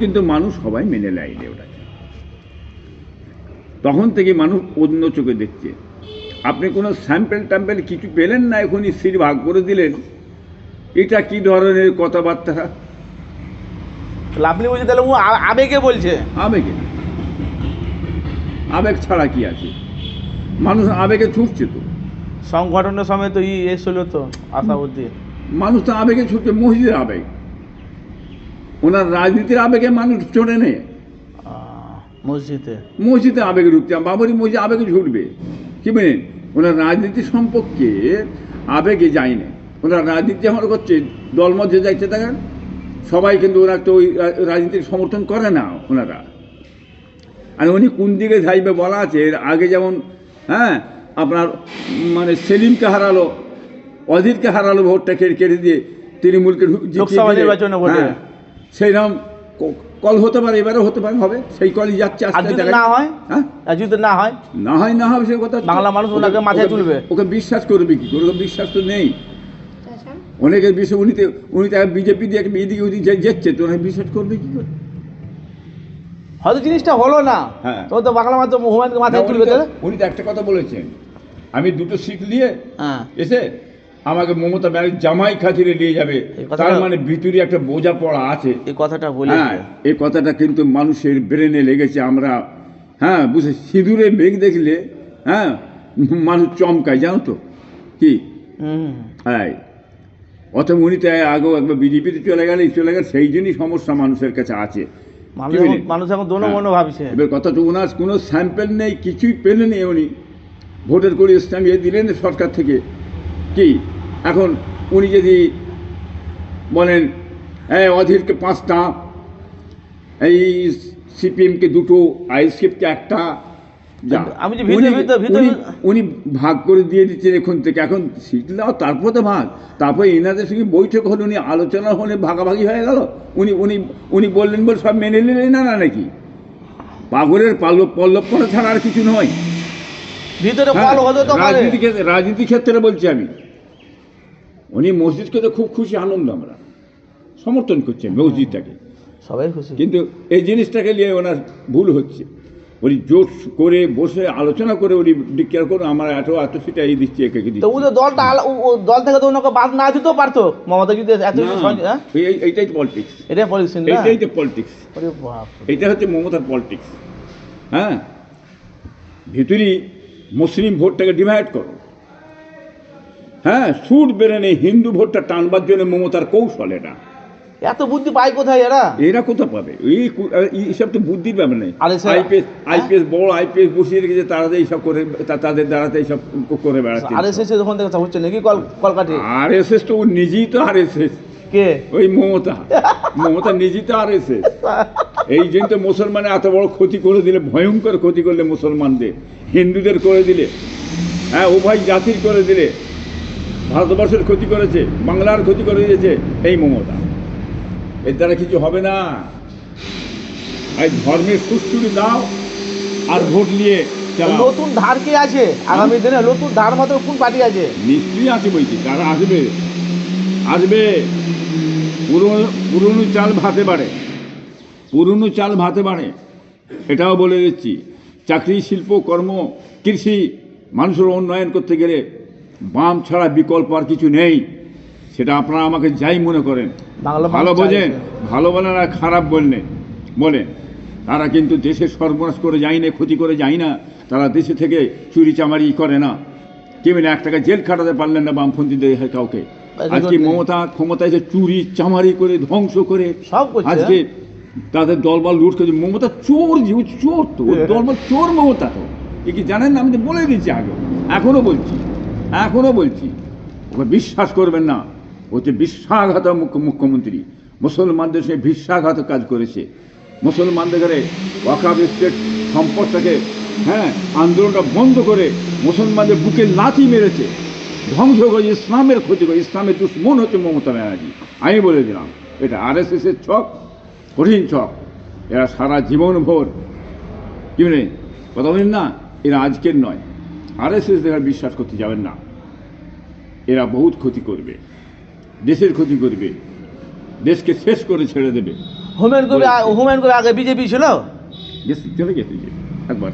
কিন্তু মানুষ সবাই মেনে লাইলে ওটাকে। তখন থেকে মানুষ অন্য চোখে দেখছে। আপনি কোনো স্যাম্পেল ট্যাম্পেল কিছু পেলেন না এখনই সিট ভাগ করে দিলেন? এটা কি ধরনের কথাবার্তা? আপনি বলছেন তাহলে ও আবেগে বলছে। আবেগে। আবেগ ছাড়া কি আছে? মানুষ আবেগে ছুটছে তো। সংগঠনের সময় তো ই এসছিল তো আশাবুদ্ধি মানুষ তো আবেগে ছুটছে মসজিদের আবেগ। ওনার রাজনীতির আবেগে মানুষ চড়ে নেই মসজিদে। মসজিদে আবেগে ঢুকছে বাবরি মসজিদ আবেগে ছুটবে কি বলেন ওনার রাজনীতি সম্পর্কে আবেগে যায় না। ওনার রাজনীতি যেমন করছে দল মধ্যে যাইতে থাকেন সবাই কিন্তু ওনার তো ওই রাজনীতির সমর্থন করে না ওনারা। আর উনি কোন দিকে যাইবে বলা আছে এর আগে যেমন হ্যাঁ আপনার মানে সেলিমকে হারালো অধীরকে হারালো ভোটটা কেটে কেটে দিয়ে তৃণমূলকে ঢু- জিতিয়ে লোকসভা নির্বাচনে ভোটে। সেইরকম ক- কল হতে পারে এবারও হতে পারে হবে। সেই কলই যাচ্ছে আর আস্তে যদি না হয়? হ্যাঁ? আর যদি না হয়? না হয় না হবে সে কথা বাংলা মানুষ ওনাকে মাথায় তুলবে। ওকে বিশ্বাস করবে কি? করে? বিশ্বাস তো নেই। অনেকের বিষয় উনিতে উনি তো বিজেপি দিয়ে একটা এদিকে ওদিকে যে- যেচ্ছে তো ওনাকে বিশ্বাস করবে কি করে? হয়তো জিনিসটা হলো না। হ্যাঁ। তো তো বাংলা মাধ্যম হুমায়ুনকে মাথায় তুলবে তাহলে। উনি তো একটা কথা বলেছেন। আমি দুটো সিট নিয়ে হ্যাঁ। এসে আমাকে মমতা ব্যানার্জি জামাই খাতিরে নিয়ে যাবে। তার মানে ভিতরে একটা বোঝা পড়া আছে। এই কথাটা বলে হ্যাঁ এই কথাটা কিন্তু মানুষের ব্রেনে লেগেছে আমরা হ্যাঁ বুঝে সিঁদুরে মেঘ দেখলে হ্যাঁ মানুষ চমকায় জানো তো? কি? হ্যাঁ। অথবা উনি তো আগেও একবার বিজেপিতে চলে গেলে চলে গেলে সেই জন্যই সমস্যা মানুষের কাছে আছে। মানুষ এখন দোনো হ্যাঁ। মনো ভাবছে। এবার কথা তো ওনার কোনো স্যাম্পেল নেই কিছুই পেলেন উনি। ভোটের করে ইসলামিয়ে দিলেন সরকার থেকে। কি? এখন উনি যদি বলেন এই অধীরকে পাঁচটা এই সিপিএমকে দুটো আইএসএফকে একটা আমি যে ভিতরে- উনি- ভাগ করে দিয়ে দিচ্ছেন এখন থেকে। এখন সিট তারপর তো ভাগ। তারপর এনাদের সঙ্গে বৈঠক হলো উনি আলোচনা হলে ভাগাভাগি হয়ে গেল। উনি উনি উনি বললেন বলে সব মেনে নিলেন না না নাকি? পাগলের পাল্লব পল্লব করা ছাড়া আর কিছু নয়। ভিতরে কল হতে তো পারে। রাজনীতি ক্ষেত্রে রাজনীতি ক্ষেত্রে বলছি আমি। উনি মসজিদকে তো খুব খুশি আনন্দ আমরা। সমর্থন করছেন মসজিদটাকে। সবাই খুশি। কিন্তু এই জিনিসটাকে নিয়ে ওনার ভুল হচ্ছে। উনি জোট করে বসে আলোচনা করে উনি ডিক্লেয়ার করুন আমার এত এত সিটা এই দিচ্ছি একে তো দিচ্ছি। ওদের দলটা ও- ও দল থেকে তো ওনাকে বাদ না দিতেও পারতো। মমতা যদি এত হ্যাঁ? এই- এইটাই পলিটিক্স এটাই পলিসি না? এইটাই তো পলিটিক্স এটা হচ্ছে মমতার পলিটিক্স হ্যাঁ? ভিতরি মুসলিম ভোটটাকে ডিভাইড করো। হ্যাঁ সুট বেড়ে নেই হিন্দু ভোটটা টানবার জন্য মমতার কৌশল এটা। এত বুদ্ধি পায় কোথায় এরা? এরা কোথাও পাবে? এই এইসব তো বুদ্ধির ব্যাপার নেই আরে সে- আইপিএস আইপিএস বড় আইপিএস বসিয়ে রেখেছে তারা এইসব করে তাদের দ্বারাতে এইসব করে বেড়াচ্ছে। আর এস এস ওখান থেকে হচ্ছে নাকি কল কলকাঠি? আর এস এস তো নিজেই তো আর এস এস কে? ওই মমতা। মমতা নিজেই তো আর এস এই জন্য তো মুসলমানে এত বড় ক্ষতি করে দিলে ভয়ঙ্কর ক্ষতি করলে মুসলমানদের হিন্দুদের করে দিলে হ্যাঁ উভয় জাতির করে দিলে। ভারতবর্ষের ক্ষতি করেছে বাংলার ক্ষতি করে দিয়েছে এই মমতা। এর দ্বারা কিছু হবে না। এই ধর্মের সুস্থুরি দাও আর ভোট নিয়ে নতুন ধার কি আছে? আগামী দিনে নতুন ধার মতো কোন পার্টি আছে? নিশ্চয়ই আছে বইটি তারা আসবে আসবে। পুরনো পুরনো চাল ভাতে বাড়ে। পুরনো চাল ভাতে বাড়ে। এটাও বলে দিচ্ছি চাকরি শিল্প কর্ম কৃষি মানুষের উন্নয়ন করতে গেলে বাম ছাড়া বিকল্প আর কিছু নেই। সেটা আপনারা আমাকে যাই মনে করেন। ভালো বোঝেন ভালো বলেন আর খারাপ বললেন বলেন। তারা কিন্তু দেশে সর্বনাশ করে যায় না ক্ষতি করে যায় না। তারা দেশে থেকে চুরি চামারি করে না। কেমন এক টাকা জেল খাটাতে পারলেন না বামপন্থীদের কাউকে। আজকে মমতা ক্ষমতায় যে চুরি চামারি করে ধ্বংস করে সব আজকে তাদের দলবল লুট করে মমতা চোর যে চোর তো ওর দলবল চোর মমতা তো। এ কি জানেন না? আমি তো বলে দিচ্ছি আগে এখনও বলছি এখনও বলছি। ওকে বিশ্বাস করবেন না ও হচ্ছে বিশ্বাসঘাত মুখ্য মুখ্যমন্ত্রী। মুসলমানদের সে বিশ্বাসঘাত কাজ করেছে। মুসলমানদের ঘরে ওয়াকাব স্টেট সম্পদটাকে হ্যাঁ আন্দোলনটা বন্ধ করে মুসলমানদের বুকে লাথি মেরেছে। ধ্বংস করে ইসলামের ক্ষতি করে ইসলামের দুশ্মন হচ্ছে মমতা ব্যানার্জি। আমি বলে দিলাম এটা আর এস এসের ছক কঠিন ছক। এরা সারা জীবন ভোর কি মানে কথা বলেন না এরা আজকের নয়। আর এস এস দেখা বিশ্বাস করতে যাবেন না। এরা বহুত ক্ষতি করবে দেশের ক্ষতি করবে দেশকে শেষ করে ছেড়ে দেবে। হোমেন কবি কবি আগে বিজেপি ছিল? চলে গেছে একবার।